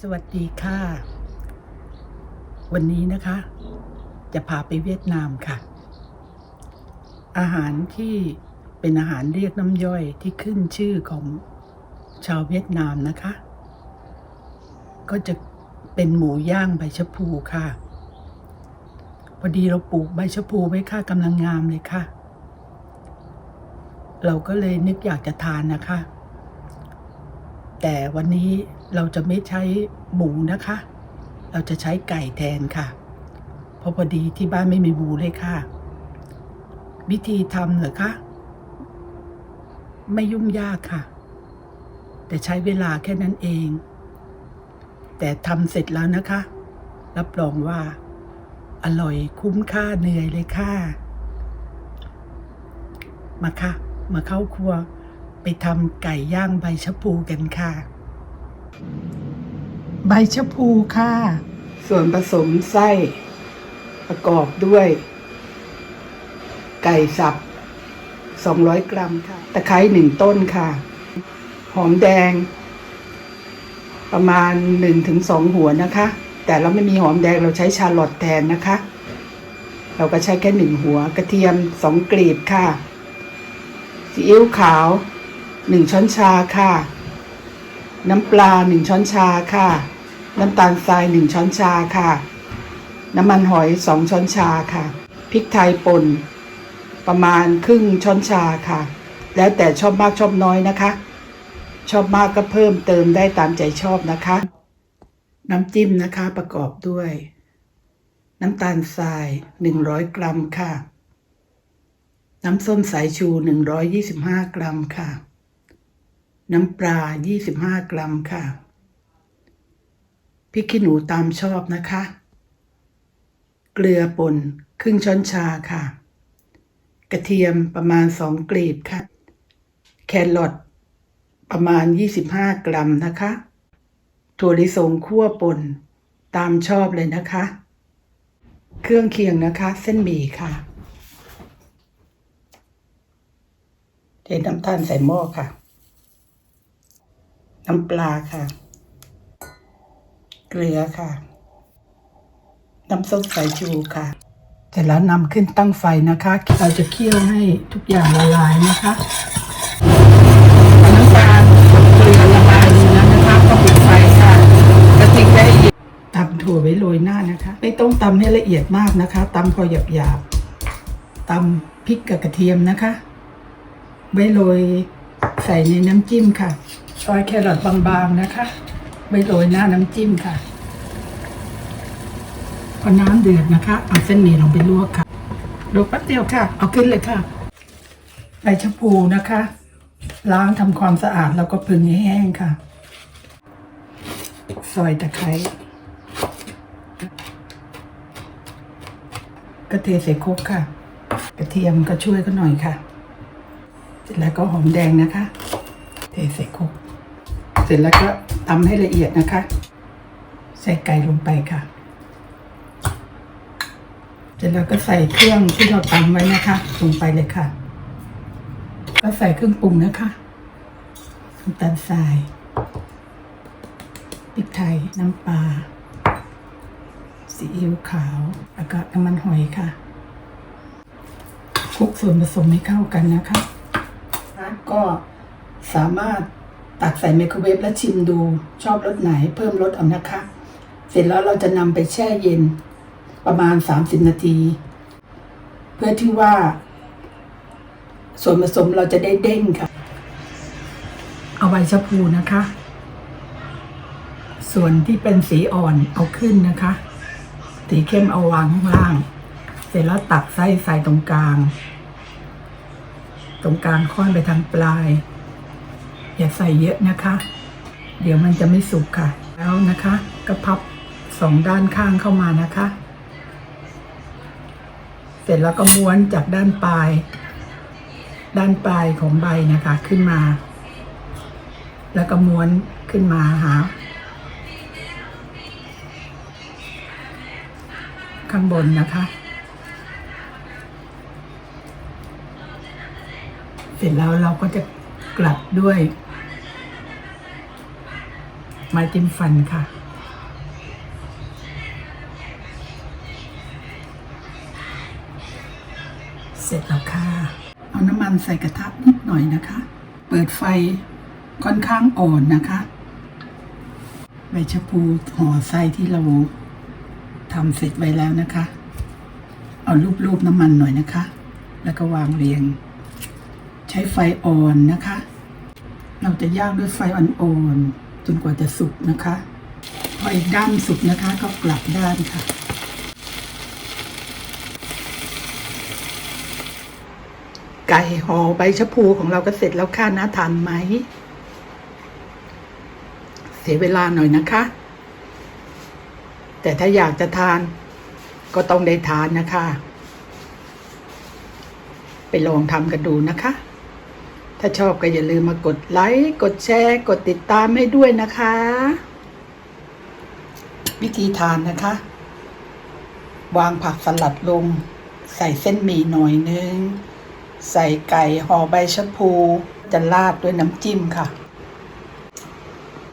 สวัสดีค่ะ วันนี้นะคะ จะพาไปเวียดนามค่ะ อาหารที่เป็นอาหารเรียกน้ำย่อยที่ขึ้นชื่อของชาวเวียดนามนะคะ ก็จะเป็นหมูย่างใบชะพูค่ะ พอดีเราปลูกใบชะพูไว้ค่ะกำลังงามเลยค่ะ เราก็เลยนึกอยากจะทานนะคะ แต่วันนี้ เราจะไม่ใช้หมูนะคะ เราจะใช้ไก่แทนค่ะ เพราะพอดีที่บ้านไม่มีหมูเลยค่ะ วิธีทำเหรอคะ ไม่ยุ่งยากค่ะ แต่ใช้เวลาแค่นั้นเอง แต่ทำเสร็จแล้วนะคะ รับรองว่า อร่อยคุ้มค่าเหนื่อยเลยค่ะ มาค่ะ มาเข้าครัวไปทำไก่ย่างใบชะพูกันค่ะ ใบชะพูค่ะ ส่วนผสมไส้ประกอบด้วย ไก่สับ 200 กรัมค่ะ ตะไคร้หนึ่งต้นค่ะ หอมแดง ประมาณ 1-2 หัวนะคะ แต่เราไม่มีหอมแดงเราใช้ชาลอตแทนนะคะ เราก็ใช้แค่หนึ่งหัว กระเทียมสองกลีบค่ะซีอิ๊วขาวหนึ่งช้อนชาค่ะ น้ำปลาหนึ่งช้อนชาค่ะ น้ำตาลทรายหนึ่งช้อนชาค่ะ น้ำมันหอยสองช้อนชาค่ะ พริกไทยป่น ประมาณครึ่งช้อนชาค่ะ แล้วแต่ชอบมากชอบน้อยนะคะ ชอบมากก็เพิ่มเติมได้ตามใจชอบนะคะ น้ำจิ้มนะคะประกอบด้วย น้ำตาลทรายหนึ่งร้อยกรัมค่ะ น้ำส้มสายชู 125 กรัมค่ะ น้ำปลา 25 กรัมค่ะ พริกขี้หนูตามชอบนะคะ เกลือป่นครึ่งช้อนชาค่ะ กระเทียมประมาณ2กลีบค่ะ แครอทประมาณ 25 กรัมนะคะ ถั่วลิสงคั่วป่นตามชอบเลยนะคะ เครื่องเคียงนะคะ เส้นหมี่ค่ะเทน้ำตาลใส่หม้อค่ะ น้ำปลาค่ะ เกลือค่ะ น้ำส้มสายชูค่ะเสร็จแล้วนำขึ้นตั้งไฟนะคะ เราจะเคี่ยวให้ทุกอย่างละลายนะคะน้ำตาลเกลือละลายดีแล้วนะคะก็ปิดไฟค่ะกระทิ้งไว้ตำถั่วไว้โรยหน้านะคะ ไม่ต้องตำให้ละเอียดมากนะคะตำพอหยาบๆตำพริกกับกระเทียมนะคะ ไว้โรยใส่ในน้ำจิ้มค่ะซอยแครอทบางๆนะคะ ว้โรยหน้าน้ำจิ้มค่ะพอน้ำเดือดนะคะ เอาเส้นหมี่ลงไปลวกค่ะลวกแป๊บเดียวค่ะ เอาขึ้นเลยค่ะใบชะพูนะคะ ล้างทำความสะอาดแล้วก็พึงให้แห้งค่ะ ซอยตะไคร้ก็เทใส่ครกค่ะ กระเทียมก็ช่วยก็หน่อยค่ะ เสร็จแล้วก็หอมแดงนะคะ เทใส่ครกเสร็จแล้วก็ ตำให้ละเอียดนะคะ ใส่ไก่ลงไปค่ะ เสร็จแล้วก็ใส่เครื่องที่เราตำไว้นะคะ ลงไปเลยค่ะ ก็ใส่เครื่องปรุงนะคะน้ำตาลทรายพริกไทย น้ำปลาซีอิ๊วขาว แล้วก็น้ำมันหอยค่ะคลุกส่วนผสมให้เข้ากันนะคะ ก็สามารถ ตักใส่ไมโครเวฟแล้วชิมดูชอบรสไหนเพิ่มรสเอานะคะ เสร็จแล้วเราจะนำไปแช่เย็นประมาณ 30 นาที เพื่อที่ว่า ส่วนผสมเราจะได้เด้งค่ะ เอาใบชะพูนะคะ ส่วนที่เป็นสีอ่อนเอาขึ้นนะคะ สีเข้มเอาวางข้างล่าง เสร็จแล้วตักไส้ใส่ตรงกลาง ตรงกลางค่อนไปทางปลาย อย่าใส่เยอะนะคะ เดี๋ยวมันจะไม่สุกค่ะ แล้วนะคะก็พับสองด้านข้างเข้ามานะคะ เสร็จแล้วก็ม้วนจากด้านปลาย ด้านปลายของใบนะคะขึ้นมา แล้วก็ม้วนขึ้นมาหาข้างบนนะคะ เสร็จแล้วเราก็จะ กลับด้วย ไม้จิ้มฟันค่ะ เสร็จแล้วค่ะ เอาน้ำมันใส่กระทะนิดหน่อยนะคะ เปิดไฟค่อนข้างอ่อนนะคะใบชะพูห่อไส้ที่เราทำเสร็จไว้แล้วนะคะ เอารูบๆน้ำมันหน่อยนะคะ แล้วก็วางเรียง ใช้ไฟอ่อนนะคะ เราจะย่างด้วยไฟอ่อนๆจนกว่าจะสุกนะคะ พออีกด้านสุกนะคะก็กลับด้านค่ะ ไก่ห่อใบชะพูของเราก็เสร็จแล้วค่ะน่าทานไหม เสียเวลาหน่อยนะคะ แต่ถ้าอยากจะทานก็ต้องได้ทานนะคะ ไปลองทำกันดูนะคะ ถ้าชอบก็อย่าลืมมากดไลค์ กดแชร์ กดติดตามให้ด้วยนะคะ วิธีทานนะคะ วางผักสลัดลง ใส่เส้นหมี่หน่อยนึง ใส่ไก่ห่อใบชะพู จะราดด้วยน้ำจิ้มค่ะ